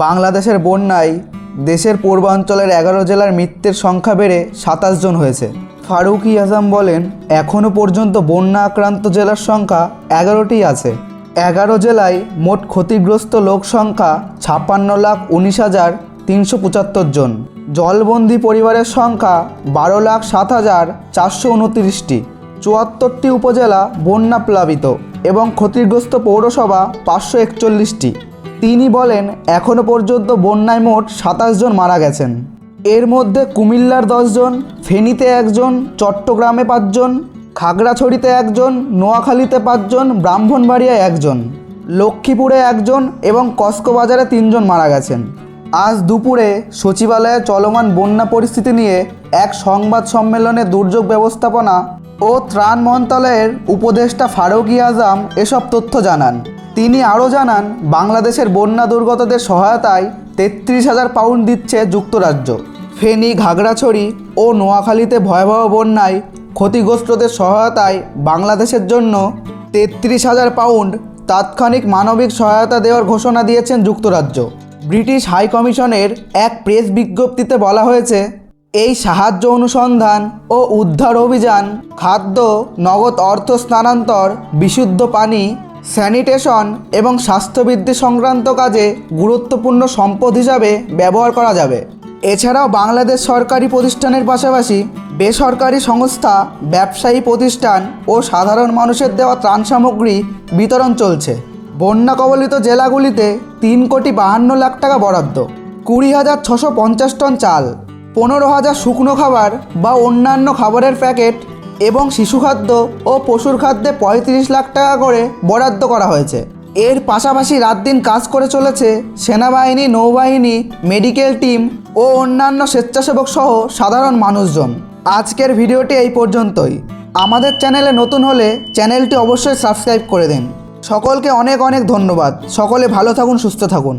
বাংলাদেশের বন্যায় দেশের পূর্বাঞ্চলের এগারো জেলার মৃত্যুর সংখ্যা বেড়ে সাতাশ জন হয়েছে। ফারুকি আজম বলেন এখনও পর্যন্ত বন্যা আক্রান্ত জেলার সংখ্যা এগারোটি আছে। এগারো জেলায় মোট ক্ষতিগ্রস্ত লোক সংখ্যা ছাপ্পান্ন লাখ উনিশ হাজার তিনশো পঁচাত্তর জন। জলবন্দি পরিবারের সংখ্যা বারো লাখ সাত হাজার চারশো উনত্রিশটি। চুয়াত্তরটি উপজেলা বন্যা প্লাবিত এবং ক্ষতিগ্রস্ত পৌরসভা পাঁচশো একচল্লিশটি। তিনি বলেন এখনও পর্যন্ত বন্যায় মোট সাতাশ জন মারা গেছেন। এর মধ্যে কুমিল্লার দশজন ফেনীতে একজন চট্টগ্রামে পাঁচজন খাগড়াছড়িতে একজন নোয়াখালীতে পাঁচজন ব্রাহ্মণবাড়িয়ায় একজন লক্ষ্মীপুরে একজন এবং কসকোবাজারে তিনজন মারা গেছেন। আজ দুপুরে সচিবালয়ে চলমান বন্যা পরিস্থিতি নিয়ে এক সংবাদ সম্মেলনে দুর্যোগ ব্যবস্থাপনা ও ত্রাণ মন্ত্রণালয়ের উপদেষ্টা ফারুকি আজম এসব তথ্য জানান। তিনি আরও জানান, বাংলাদেশের বন্যা দুর্গতদের সহায়তায় তেত্রিশ হাজার পাউন্ড দিচ্ছে যুক্তরাজ্য। ফেনী, ঘাগড়াছড়ি ও নোয়াখালীতে ভয়াবহ বন্যায় ক্ষতিগ্রস্তদের সহায়তায় বাংলাদেশের জন্য তেত্রিশ হাজার পাউন্ড তাৎক্ষণিক মানবিক সহায়তা দেওয়ার ঘোষণা দিয়েছেন যুক্তরাজ্য। ব্রিটিশ হাই কমিশনের এক প্রেস বিজ্ঞপ্তিতে বলা হয়েছে, এই সাহায্য অনুসন্ধান ও উদ্ধার অভিযান খাদ্য, নগদ অর্থ স্থানান্তর, বিশুদ্ধ পানি স্যানিটেশন এবং স্বাস্থ্যবৃদ্ধি সংক্রান্ত কাজে গুরুত্বপূর্ণ সম্পদ হিসাবে ব্যবহার করা যাবে। এছাড়াও বাংলাদেশ সরকারি প্রতিষ্ঠানের পাশাপাশি বেসরকারি সংস্থা, ব্যবসায়ী প্রতিষ্ঠান ও সাধারণ মানুষের দেওয়া ত্রাণ সামগ্রী বিতরণ চলছে। বন্যা কবলিত জেলাগুলিতে তিন কোটি বাহান্ন লাখ টাকা বরাদ্দ, কুড়ি হাজার ছশো পঞ্চাশ টন চাল, পনেরো হাজার শুকনো খাবার বা অন্যান্য খাবারের প্যাকেট এবং শিশু খাদ্য ও পশুর খাদ্যে পঁয়ত্রিশ লাখ টাকা করে বরাদ্দ করা হয়েছে। এর পাশাপাশি রাত দিন কাজ করে চলেছে সেনাবাহিনী, নৌবাহিনী, মেডিকেল টিম ও অন্যান্য স্বেচ্ছাসেবক সহ সাধারণ মানুষজন। আজকের ভিডিওটি এই পর্যন্তই। আমাদের চ্যানেলে নতুন হলে চ্যানেলটি অবশ্যই সাবস্ক্রাইব করে দিন। সকলকে অনেক অনেক ধন্যবাদ। সকলে ভালো থাকুন, সুস্থ থাকুন।